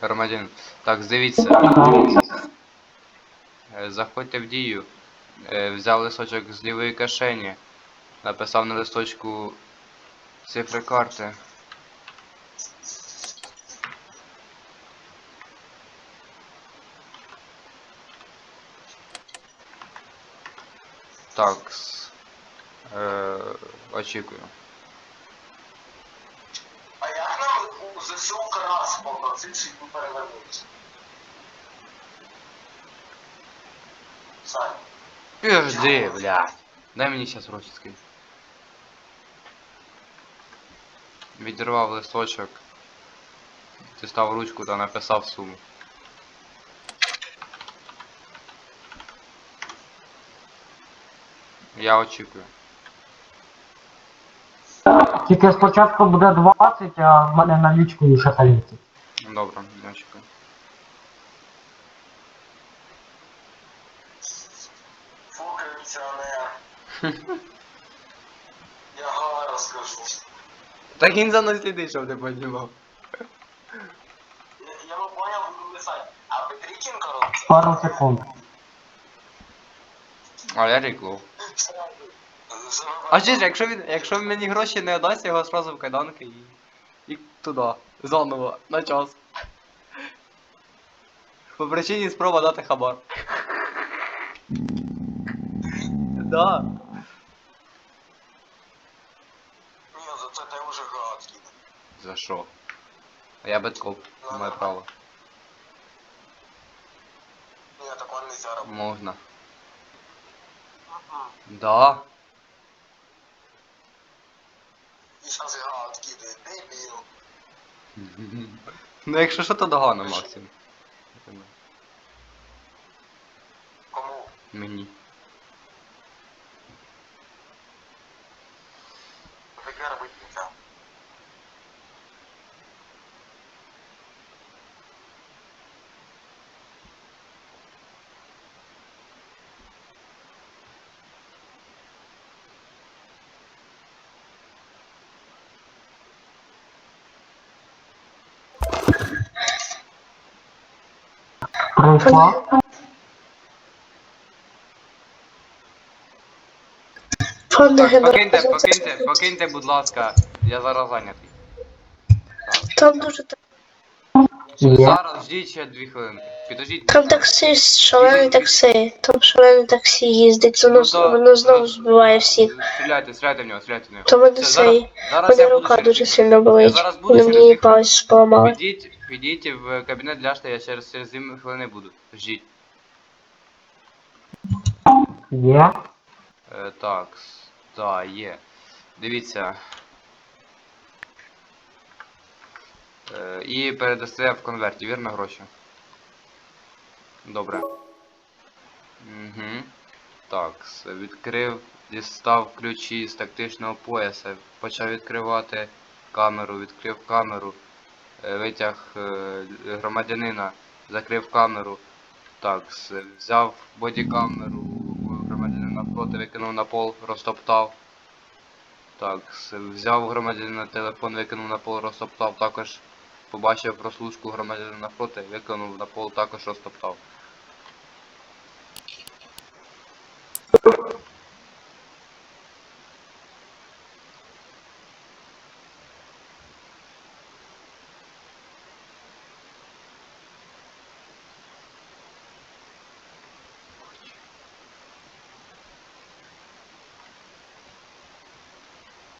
Громадянин. Так, дивіться. Е, Заходьте в дію. Е, Взяв листочок з лівої кишені. Написав на листочку цифри карти. Так. Е, очікую. крас попросивши його перевернутися? Сань, Пизди, бля. Дай мені сейчас ручки. Відірвав листочок. Дістав ручку та написав суму. Я очікую. Тільки спочатку буде 20, а в мене налічкою ще 30. Добре, я очікую. фу, кондиціонер. Я га розкажу. Так він за мною слідить, щоб ти піднімав. Я, не поняв, буду писати. А Петрикін коробці? Пару секунд. А я ріклов. А чи ж, якщо він, якщо він мені гроші не дасть, я його сразу в кайданки і. І туди. Заново, на час. По причині спроба дати хабар. Да. Ні, за це ти вже гадкий. За що? А я беткоп, моє право. Ні, такого не можна робити. Можна. Да. І зараз гадкий, ти дебіл. Ну якщо що, то догано, Максим. Кому? Мені. Прийшла. Покиньте, покиньте, покиньте, будь ласка. Я зараз зайнятий. там дуже та- Є. Зараз ждіть ще дві хвилинки. Підождіть. там таксі, шалене таксі, там шалене таксі їздить, воно, Ну, то- воно знову збиває всіх. Стріляйте, стріляйте в нього, стріляйте в нього. То мене Все, зараз, цей, зараз мене я буду рука дуже сильно Я болить. зараз буду Вони через мені дві хвилини. палець поламали. Підіть, підіть в кабінет для шта, я через, через 7 хвилини буду. Ждіть. Є. Е, так, да, є. Дивіться. Е, і передасте в конверті, вірно гроші? Добре. Угу. Так, відкрив, дістав ключі з тактичного пояса, почав відкривати камеру, відкрив камеру, витяг е, громадянина, закрив камеру. Так, взяв бодікамеру громадянина навпроти, викинув на пол, розтоптав. Так, взяв громадянина телефон, викинув на пол, розтоптав, також побачив прослушку громадянина навпроти, викинув на пол, також розтоптав.